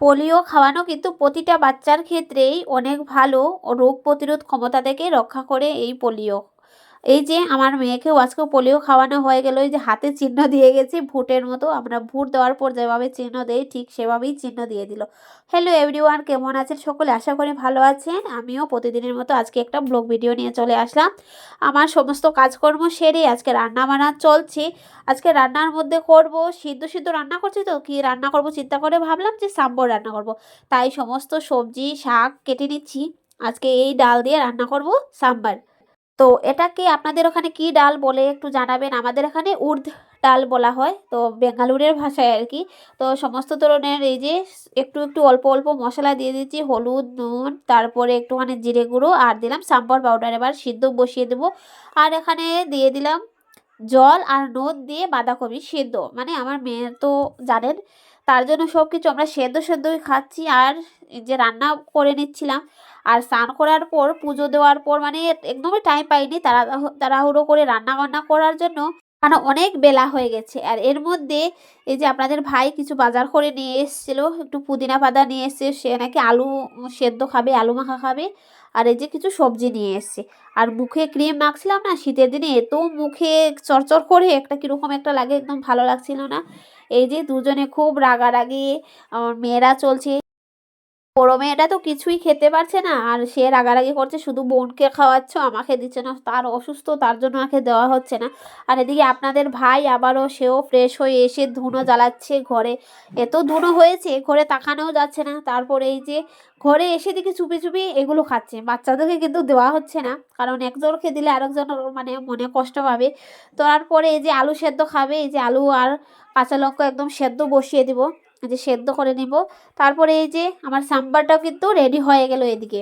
Polio খাওয়ানো কিন্তু প্রতিটা বাচ্চার ক্ষেত্রেই অনেক ভালো রোগ প্রতিরোধ ক্ষমতা থেকে রক্ষা করে এই পোলিও। এই যে আমার মেয়েকেও আজকে পোলিও খাওয়ানো হয়ে গেল, এই যে হাতে চিহ্ন দিয়ে গেছে, ভুটের মতো আমরা ভুট দেওয়ার পর যেভাবে চিহ্ন দেই ঠিক সেভাবেই চিহ্ন দিয়ে দিল। হ্যালো এভরিওয়ান কেমন আছেন সকলে? আশা করি ভালো আছেন। আমিও প্রতিদিনের মতো আজকে একটা ব্লগ ভিডিও নিয়ে চলে আসলাম। আমার সমস্ত কাজকর্ম সেরে আজকে রান্না বান্না চলছে। আজকে রান্নার মধ্যে করব, সিদ্ধ সিদ্ধ রান্না করছি তো, কি রান্না করব চিন্তা করে ভাবলাম যে সাম্বর রান্না করব। তাই সমস্ত সবজি, শাক কেটে নিচ্ছি। আজকে এই ডাল দিয়ে রান্না করব, সাম্বার। তো এটাকে আপনাদের ওখানে কি ডাল বলে একটু জানাবেন? আমাদের এখানে উর্দ ডাল বলা হয়, তো বেঙ্গালুরের ভাষায় আর কি। তো সমস্ত ধরনের এই যে একটু একটু অল্প অল্প মশলা দিয়ে দিচ্ছি, হলুদ, নুন, তারপরে একটুখানি জিরে গুঁড়ো, আর দিলাম সাম্বর পাউডার। এবার সিদ্ধ বসিয়ে দেবো। আর এখানে দিয়ে দিলাম জল আর নদ দিয়ে বাঁধাকপি সেদ্ধ। মানে আমার মেয়ে তো জানেন তার জন্য সব কিছু আমরা সেদ্ধ সেদ্ধই খাচ্ছি। আর যে রান্না করে নিচ্ছিলাম, আর স্নান করার পর, পুজো দেওয়ার পর মানে একদমই টাইম পাইনি তারা তাড়াহুড়ো করে রান্না বান্না করার জন্য। কারণ অনেক বেলা হয়ে গেছে। আর এর মধ্যে এই যে আপনাদের ভাই কিছু বাজার করে নিয়ে এসেছিল, একটু পুদিনা পাতা নিয়ে এসছে, সে নাকি আলু সেদ্ধ খাবে, আলু মাখা খাবে, আর এই যে কিছু সবজি নিয়ে এসছে। আর মুখে ক্রিম মাখছিলাম না, শীতের দিনে এত মুখে চরচর করে একটা কীরকম একটা লাগে, একদম ভালো লাগছিল না। এই যে দুজনে খুব রাগারাগি, আমার মেয়েরা চলছে। বড় মেয়েটা তো কিছুই খেতে পারছে না, আর সে রাগারাগি করছে, শুধু বোনকে খাওয়াচ্ছ, আমাকে দিচ্ছে না, তার অসুস্থ, তার জন্য আমাকে দেওয়া হচ্ছে না। আর এদিকে আপনাদের ভাই আবারও সেও ফ্রেশ হয়ে এসে ধুনো জ্বালাচ্ছে ঘরে। এত ধুনো হয়েছে, ঘরে তাকানোও যাচ্ছে না। তারপরে এই যে ঘরে এসে দেখি চুপি চুপি এগুলো খাচ্ছে। বাচ্চাদেরকে কিন্তু দেওয়া হচ্ছে না, কারণ একজনকে দিলে আরেকজন মানে মনে কষ্ট পাবে। তো তারপরে এই যে আলু সেদ্ধ খাবে, এই যে আলু আর কাঁচা লঙ্কা একদম সেদ্ধ বসিয়ে দিব। যে সেদ্ধ করে নিব। তারপরে এই যে আমার সাম্বারটাও কিন্তু রেডি হয়ে গেল এদিকে।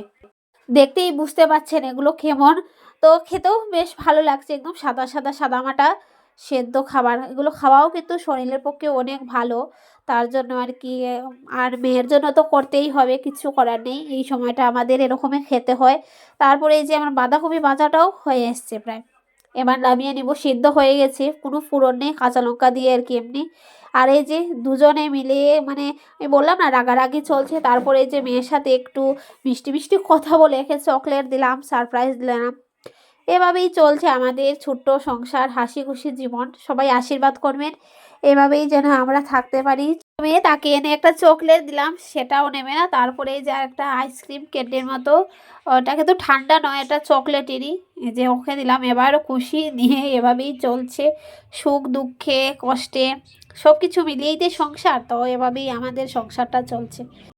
দেখতেই বুঝতে পারছেন এগুলো কেমন। তো খেতেও বেশ ভালো লাগছে একদম সাদা সাদা সাদা মাটা সেদ্ধ খাবার। এগুলো খাওয়াও কিন্তু শরীরের পক্ষে অনেক ভালো। তার জন্য আর কি, আর মেয়ের জন্য তো করতেই হবে, কিছু করার নেই। এই সময়টা আমাদের এরকমই খেতে হয়। তারপরে এই যে আমার বাঁধাকপি ভাজাটাও হয়ে এসছে প্রায়। এবার নামিয়ে নিব, সিদ্ধ হয়ে গেছে। কোনো ফুরন নেই, কাঁচা লঙ্কা দিয়ে আর কি এমনি। আর এই যে দুজনে মিলে মানে আমি বললাম না, রাগারাগি চলছে। তারপরে যে মেয়ের সাথে একটু মিষ্টি মিষ্টি কথা বলে একে চকলেট দিলাম, সারপ্রাইজ দিলাম। এভাবেই চলছে আমাদের ছোট্ট সংসার হাসি খুশি জীবন। সবাই আশীর্বাদ করবেন। এভাবেই যেন আমরা থাকতে পারি। মেয়ে তাকে এনে একটা চকলেট দিলাম, সেটাও নেবে না। তারপরে যে একটা আইসক্রিম কেটের মতো ওটাকে তো ঠান্ডা নয়, এটা চকলেটেরই। যে ওকে দিলাম, এবারও খুশি, নিয়ে এভাবেই চলছে। সুখ, দুঃখে, কষ্টে সব কিছু মিলিয়েই তো সংসার, তো এভাবেই আমাদের সংসারটা চলছে।